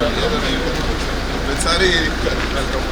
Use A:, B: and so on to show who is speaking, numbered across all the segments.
A: ప్రతిసారి వెల్కమ్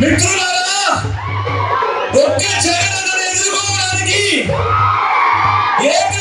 B: మిత్రులారా ఒక్క జగన్ ఎదుర్కోవడానికి ఏకమైన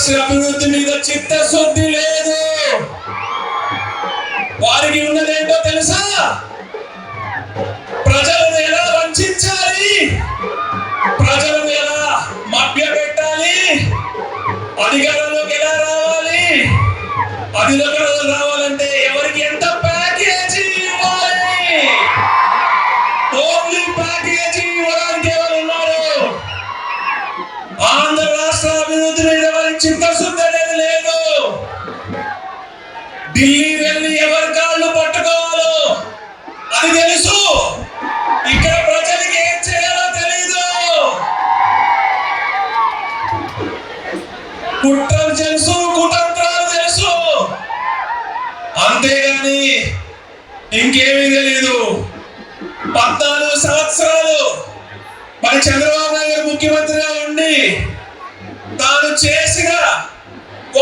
B: ఆంధ్ర
A: మీద అభివృద్ధి మీద చిత్తశుద్ధి లేదు. వారికి ఉన్నదేంటో తెలుసా? ప్రజలను ఎలా వంచాలి? ప్రజలను ఎలా మభ్య పెట్టాలి అధికారంలోకి ఎలా రావాలి? అధికారంలో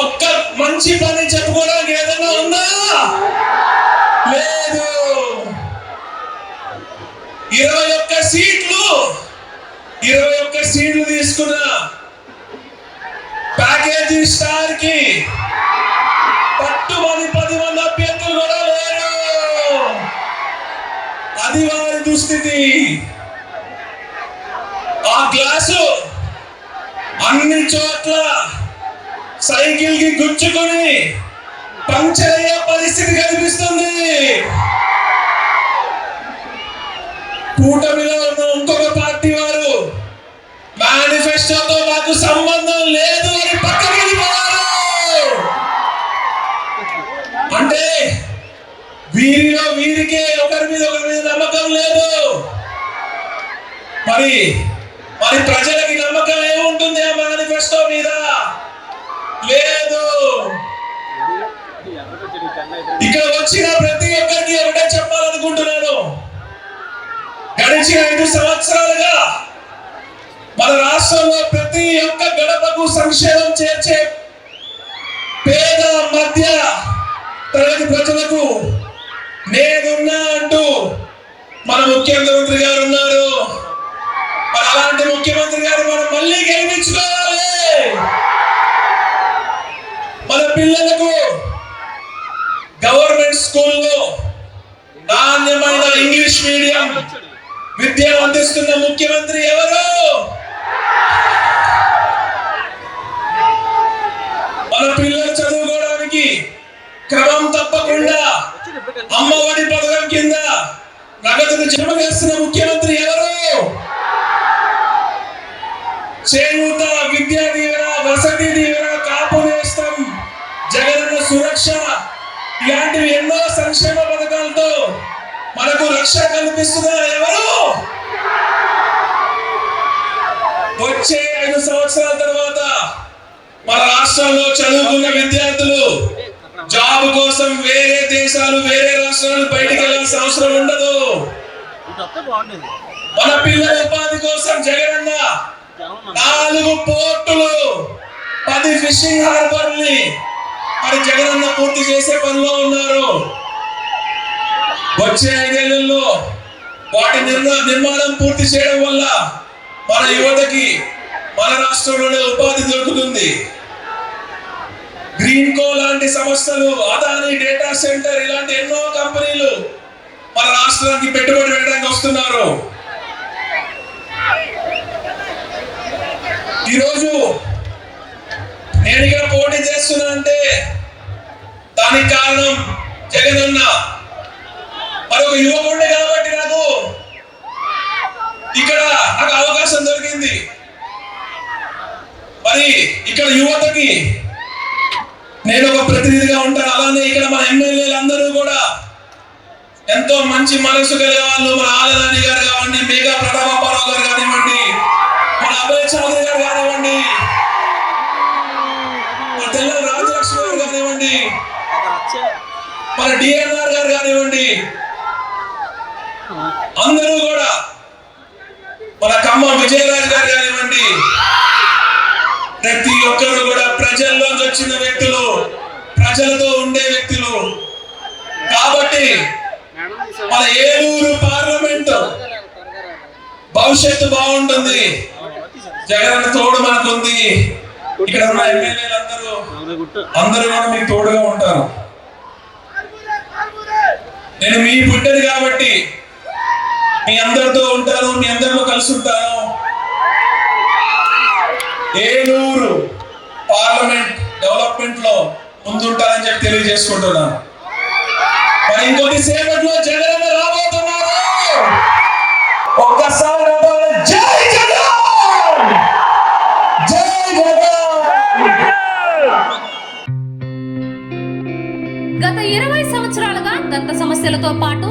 A: ఒక్క మంచి పని చెప్పుకోవడానికి ఏదైనా ఉందా? లేదు. ఇరవై ఒక్క సీట్లు ఇరవై ఒక్క సీట్లు తీసుకున్న ప్యాకేజీ స్టార్కి పట్టుమని పది మంది అభ్యర్థులు కూడా లేరు. అది వారి దుస్థితి. ఆ గ్లాసు అన్ని చోట్ల సైకిల్కి గుచ్చుకొని పంచర్ అయ్యే పరిస్థితి కనిపిస్తుంది. కూటమిలో ఉన్న ఇంకొక పార్టీ వారు మేనిఫెస్టోతో మాకు సంబంధం లేదు అని పక్కకి అంటే వీరిలో వీరికే ఒకరి మీద ఒకరి మీద నమ్మకం లేదు. మరి మరి ప్రజలకి ఇక్కడ వచ్చిన ప్రతి ఒక్కరికి ఒకటే చెప్పాలనుకుంటున్నాను. గడిచిన ఐదు సంవత్సరాలుగా మన రాష్ట్రంలో ప్రతి ఒక్క గడపకు సంక్షేమం చేర్చే పేద మధ్య తరగతి ప్రజలకు నేనున్నా అంటూ మన ముఖ్యమంత్రి గారు ఉన్నారు. మరి అలాంటి ముఖ్యమంత్రి గారు మనం మళ్ళీ గెలిపించుకోవాలి. మన పిల్లలకు స్కూల్లో నాణ్యమైన ఇంగ్లీష్ మీడియం విద్యను అందిస్తున్న ముఖ్యమంత్రి ఎవరు? మన పిల్లలు చదువుకోవడానికి క్రమం తప్పకుండా అమ్మఒడి పథకం కింద నగదును జమ చేస్తున్న ముఖ్యమంత్రి ఎవరు? చేయూత విద్యా దీవెన వసతి దీవెన సంక్షేమ పథకాలతో మనకు రక్షణ కల్పిస్తున్న ఎవరు? వచ్చే ఐదు సంవత్సరాల తర్వాత మన రాష్ట్రంలో చదువుకున్న విద్యార్థులు జాబ్ కోసం వేరే దేశాలు వేరే రాష్ట్రాలు బయటికి వెళ్ళాల్సిన అవసరం ఉండదు. మన పిల్లల ఉపాధి కోసం జగనన్న నాలుగు పోర్టులు పది ఫిషింగ్ హార్బర్ని మరి జగనన్న పూర్తి చేసే పనిలో ఉన్నారు. వచ్చే ఐదేళ్ళలో వాటి నిర్మ- నిర్మాణం పూర్తి చేయడం వల్ల మన యువతకి మన రాష్ట్రంలోనే ఉపాధి దొరుకుతుంది. గ్రీన్ కో లాంటి సంస్థలు అదాని డేటా సెంటర్ ఇలాంటి ఎన్నో కంపెనీలు మన రాష్ట్రానికి పెట్టుబడి పెట్టడానికి వస్తున్నారు. ఈరోజు నేను ఇక్కడ పోటీ చేస్తున్నా అంటే దానికి కారణం జగనన్న. మరి ఒక యువకుడిని కాబట్టి నాకు ఇక్కడ నాకు అవకాశం దొరికింది. మరి ఇక్కడ యువతకి నేను ఒక ప్రతినిధిగా ఉంటాను. అలానే ఇక్కడ మన ఎమ్మెల్యేలు అందరూ కూడా ఎంతో మంచి మనసు కలిగే వాళ్ళు. మన ఆలనాని గారు కావండి మేఘా ప్రతాపారావు గారు కానివ్వండి మన అభయ చౌదరి గారు కానివ్వండి మన తెల్ల రాజలక్ష్మి గారు కానివ్వండి డిఎన్ఆర్ గారు కానివ్వండి అందరూ కూడా మన కమ్మ విజయరాజ్ గారు కానివ్వండి ప్రతి ఒక్కరు కూడా ప్రజల్లోకి వచ్చిన వ్యక్తులు ప్రజలతో ఉండే వ్యక్తులు. కాబట్టి మన ఏలూరు పార్లమెంట్ భవిష్యత్తు బాగుంటుంది. జగన్ తోడు మనకుంది. ఇక్కడ ఉన్న ఎమ్మెల్యేలు అందరూ అందరూ కూడా మీకు తోడుగా ఉంటారు. నేను మీ పుట్టడు కాబట్టి మీ అందరితో ఉంటాను మీ అందరితో కలిసి ఉంటాను. ఏలూరు పార్లమెంట్ డెవలప్మెంట్లో ముందుంటానని చెప్పి తెలియజేసుకుంటున్నాను. మరి ఇంకొన్ని సేపట్లో జగన్ రాబోతున్నారు ఒక్కసారి జై జగన్! జై జగన్!
C: గత ఇరవై సంవత్సరాలుగా దంత సమస్యలతో పాటు